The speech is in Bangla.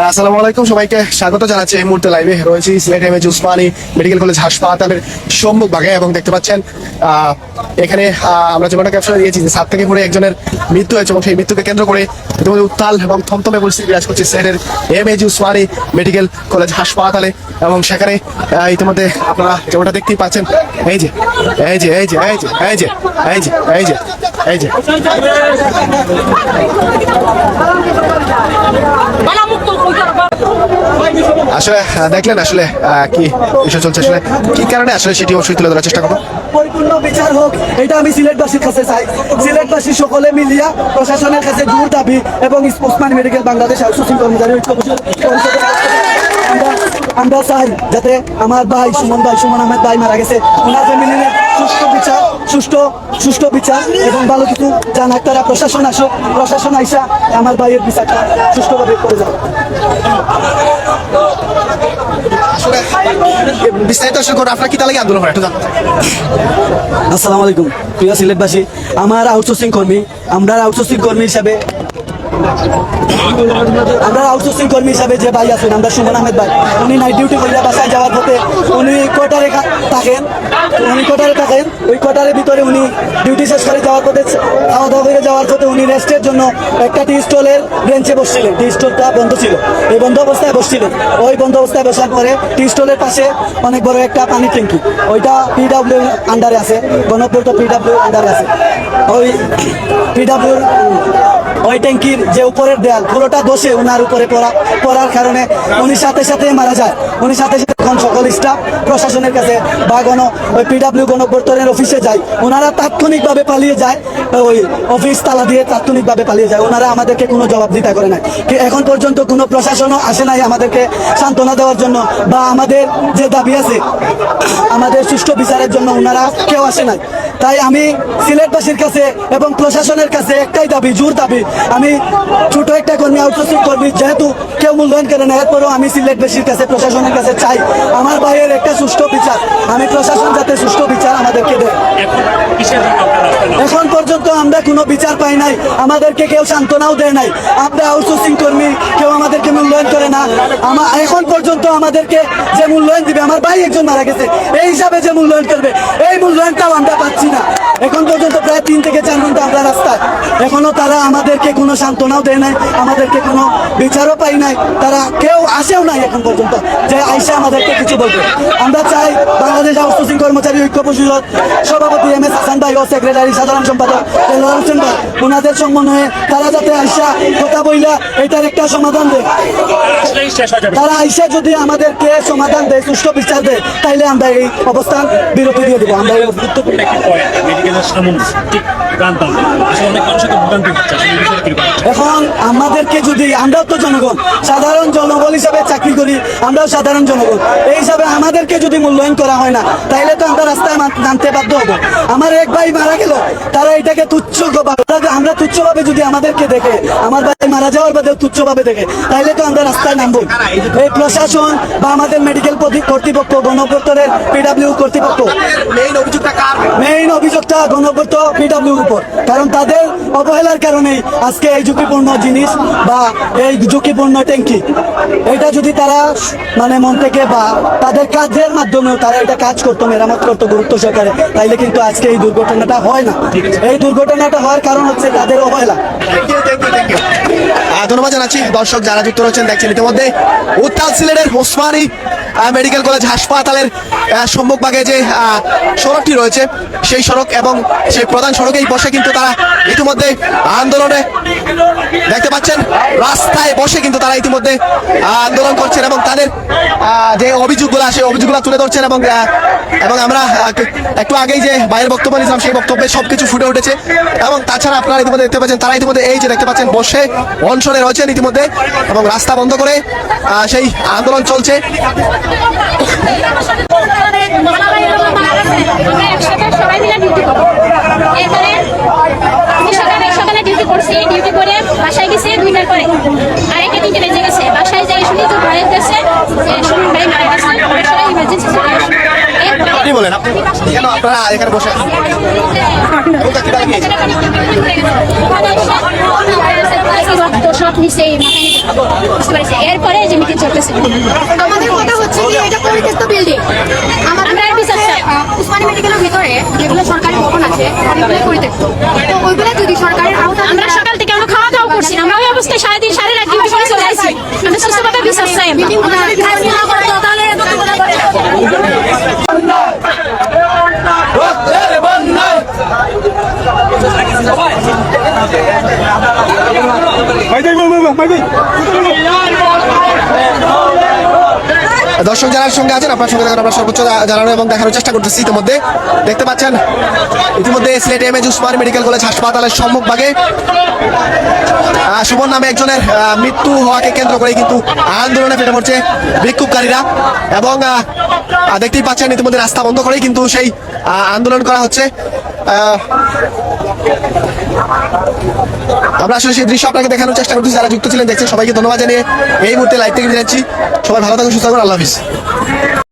আসসালামু আলাইকুম। সবাইকে স্বাগত জানাচ্ছি এই মুহূর্তে লাইভে রয়েছি Sylhet M Osmani medical college হাসপাতালের সম্মুখ ভাগে এবং দেখতে পাচ্ছেন এখানে আমরা যেমনটা ক্যাপশনে দিয়েছি যে সাত থেকে পড়ে একজনের মৃত্যু হয়েছে এবং সেই মৃত্যুকে কেন্দ্র করে ইতিমধ্যে উত্তাল এবং থমথমে পরিস্থিতি বিরাজ করছে সিলেটের M H Osmani medical college হাসপাতালে এবং সেখানে ইতিমধ্যে আপনারা যেমনটা দেখতেই পাচ্ছেন, এই যে এই যে এই যে এই যে এই যে এই যে এই যে এই যে। আসলে দেখলেন আসলে কি বিষয় চলছে আসলে, কি কারণে আসলে সেটি অবশ্যই তুলে ধরার চেষ্টা করব? পরিপূর্ণ বিচার হোক, এটা আমি সিলেটবাসীর কাছে চাই। সিলেটবাসী সকলে মিলিয়া প্রশাসনের কাছে জোর দাবি এবং ওসমান মেডিকেল বাংলাদেশ আউটসোর্সিং কর্মচারী আমরা চাই যাতে আমার ভাই সুমন ভাই, সুমন আহমেদ ভাই মারা গেছে। ওনার ফ্যামিলির সুষ্ঠু বিচার, সুষ্ঠু সুষ্ঠু বিচার এবং ভালো কিছু জানাক তারা প্রশাসন আসুক। প্রশাসন আইসা আমার ভাইয়ের বিচারটা সুষ্ঠুভাবে করে যাবে। বিস্তারিত আসলে আপনারা কি তাহলে আন্দোলন করে একটু আসসালামু আলাইকুম। প্রিয় সিলেটবাসী, আমার আউটসোর্সিং কর্মী। আমরা আউটসোর্সিং কর্মী হিসাবে আমরা আউটসোর্সিং কর্মী হিসাবে যে ভাই আছেন, আমরা সুমন আহমেদ ভাই, উনি নাইট ডিউটি করিয়া বাসায় যাওয়ার পথে উনি কোয়ার্টারে থাকেন, উনি কোয়ার্টারে থাকেন, ওই কোয়ার্টারের ভিতরে উনি ডিউটি শেষ করে যাওয়ার পথে খাওয়া দাওয়া করে যাওয়ার পথে উনি রেস্টের জন্য একটা টি স্টলের বেঞ্চে বসছিলেন। টি স্টলটা বন্ধ ছিল। এই বন্ধ অবস্থায় বসছিলেন। ওই বন্ধ অবস্থায় বসার পরে টি স্টলের পাশে অনেক বড় একটা পানি ট্যাঙ্কি, ওইটা পিডাব্লিউ আন্ডারে আছে, গণপুর তো পিডাব্লিউ আন্ডারে আছে। ওই পিডাব্লিউর ওই ট্যাঙ্কির যে উপরের দেয়াল, পুরোটা দোষে ওনার উপরে পড়া পড়ার কারণে উনি সাথে সাথে মারা যায়। উনি সাথে সাথে সকল স্টাফ প্রশাসনের কাছে বা গণ, ওই পিডাব্লিউ গণপর্তনের অফিসে যায়। ওনারা তাৎক্ষণিকভাবে পালিয়ে যায়, ওই অফিস তালা দিয়ে তাৎক্ষণিকভাবে পালিয়ে যায়। ওনারা আমাদেরকে কোনো জবাবদিতা করে নাই। এখন পর্যন্ত কোনো প্রশাসনও আসে নাই আমাদেরকে সান্ত্বনা দেওয়ার জন্য, বা আমাদের যে দাবি আছে, আমাদের সুষ্ঠু বিচারের জন্য ওনারা কেউ আসে নাই। তাই আমি সিলেটবাসীর কাছে এবং প্রশাসনের কাছে একটাই দাবি, জোর দাবি। আমি ছোট একটা কর্মী, আউটসোর্সিং কর্মী, যেহেতু কেউ মূল্যায়ন করে না, এরপরেও আমি সিলেটবাসীর কাছে, প্রশাসনের কাছে চাই আমার ভাইয়ের একটা সুষ্ঠু বিচার। আমি প্রশাসন যাতে সুষ্ঠু বিচার আমাদেরকে দেয়। এখন পর্যন্ত আমরা কোনো বিচার পাই নাই। আমাদেরকে কেউ সান্ত্বনাও দেয় নাই। আমরা আউটসোর্সিং কর্মী কেউ আমাদেরকে মূল্যায়ন করে না। আমা এখন পর্যন্ত আমাদেরকে যে মূল্যায়ন দিবে আমার ভাই একজন মারা গেছে। এই হিসাবে যে মূল্যায়ন করবে এই মূল্যায়নটাও আমরা পাচ্ছি না। এখন পর্যন্ত প্রায় তিন থেকে চার ঘণ্টা আমরা রাস্তায় এখনও তারা আমাদেরকে কোনো সান্ত্বনাও দেয় নাই, আমাদেরকে কোনো বিচারও পাই নাই। তারা কেউ আসেও নাই এখন পর্যন্ত। যে আইসা আমাদেরকে কিছু বলবে। আমরা চাই বাংলাদেশ আউটসোর্সিং কর্মচারী ঐক্য পরিষদ সভাপতি এম এস হাসান ভাই ও সেক্রেটারি সাধারণ সম্পাদক দেলোয়ার হোসেন ভাই। ওনাদের সমন্বয়ে তারা যাতে আইসা কথা বইলা এটার একটা সমাধান দেয়। তারা আইসা যদি আমাদেরকে সমাধান দেয় সুষ্ঠু বিচার দেয় তাইলে আমরা এই অবস্থান বিরতি দিয়ে দেবো। আমরা গুরুত্বপূর্ণ একটি পয়েন্ট মেডিকেলের সামন ঠিক? এখন আমাদেরকে যদি আমরাও তো জনগণ সাধারণ জনগণ হিসাবে চাকরি করি আমরাও সাধারণ জনগণ এই হিসাবে আমাদেরকে যদি মূল্যায়ন করা হয় না তাইলে তো আমরা রাস্তায় নামতে বাধ্য হব। আমার এক ভাই মারা গেল। তারা এটাকে তুচ্ছ আমরা তুচ্ছভাবে যদি আমাদেরকে দেখে আমার ভাই মারা যাওয়ার বাদেও তুচ্ছভাবে দেখে তাইলে তো আমরা রাস্তায় নামবো। এই প্রশাসন বা আমাদের মেডিকেল কর্তৃপক্ষ গণপত্তরের পিডাব্লিউ কর্তৃপক্ষ। মেইন অভিযোগটা কার? মেইন অভিযোগটা গণপূর্ত পিডাব্লিউর উপর। কারণ তাদের অবহেলার কারণেই আজকে এই ঝুঁকিপূর্ণ জিনিস বা এই ঝুঁকিপূর্ণ ট্যাঙ্কি। এটা যদি তারা মানে মন থেকে বা তাদের কাজের মাধ্যমেও তারা এটা কাজ করতো মেরামত করতো গুরুত্ব সহকারে। তাইলে কিন্তু আজকে এই দুর্ঘটনাটা হয় না। এই দুর্ঘটনাটা হওয়ার কারণ হচ্ছে তাদের অবহেলা। ধন্যবাদ জানাচ্ছি। দর্শক যারা যুক্ত রয়েছেন দেখছেন ইতিমধ্যে। উত্তাল সিলেটের ওসমানী মেডিকেল কলেজ হাসপাতালের সম্মুখভাগে যে সড়কটি রয়েছে, সেই সড়ক এবং সেই প্রধান সড়কেই বসে কিন্তু তারা ইতিমধ্যে আন্দোলনে দেখতে পাচ্ছেন, রাস্তায় বসে কিন্তু তারা ইতিমধ্যে আন্দোলন করছেন এবং তাদের যে অভিযোগগুলো, সেই অভিযোগগুলো তুলে ধরছেন এবং এবং আমরা একটু আগেই যে বাইরের বক্তব্য নিয়েছিলাম সেই বক্তব্যে সবকিছু ফুটে উঠেছে এবং তাছাড়া আপনারা ইতিমধ্যে দেখতে পাচ্ছেন, তারা ইতিমধ্যে এই যে দেখতে পাচ্ছেন, বসে অনশনে রয়েছেন ইতিমধ্যে এবং রাস্তা বন্ধ করে সেই আন্দোলন চলছে। বাসায় গেছি দুইটার পরে আরেকটা তিনটে বেজে গেছে বাসায় যাই শুনি তো ভয় গেছে যে সুমন ভাই মারা গেছে আমরা সবাই ইমার্জেন্সি চলে আসি আপনি বলেন আপনি কেন আপনারা এখানে বসে আছেন? যে- রক্ত নিচে মাথায় নিচে। বুঝতে পেরেছি? এরপরে যে মিটিং চলতেছে। আমাদের কথা হচ্ছে যে এটা পরিত্যক্ত বিল্ডিং আমরা আর বিচার উসমানী মেডিকেলের ভিতরে যেগুলো সরকারি ভবন আছে অনেকগুলো পরিত্যক্ত। তো ওইগুলো যদি সরকারের আওতা আমরা খাওয়া দাওয়া করছি না। আমরা ওই অবস্থায় সারাদিন সারা রাত ডিউটি করে চলে আসছি আমরা সুস্থভাবে বিচার চাই আমরা। দর্শক যারা সঙ্গে আছেন আপনার সঙ্গে আমরা সর্বোচ্চ জানানো এবং দেখানোর চেষ্টা করতেছি ইতিমধ্যে। দেখতে পাচ্ছেন ইতিমধ্যে Sylhet M H Osman medical college হাসপাতালের সম্মুখ ভাগে আহ, সুমন নামে একজনের মৃত্যু হওয়াকে কেন্দ্র করে কিন্তু আন্দোলনে ফেটে পড়ছে বিক্ষোভকারীরা। এবং দেখতেই পাচ্ছেন ইতিমধ্যে রাস্তা বন্ধ করেই কিন্তু সেই আন্দোলন করা হচ্ছে। আমরা আসলে সেই দৃশ্য আপনাকে দেখানোর চেষ্টা করছি যারা যুক্ত ছিলেন দেখছেন, সবাইকে ধন্যবাদ জানিয়ে এই মুহূর্তে লাইভ থেকে বিদায় সবাই ভালো থাকুন, সুস্থ থাকুন, আল্লাহ হাফিজ।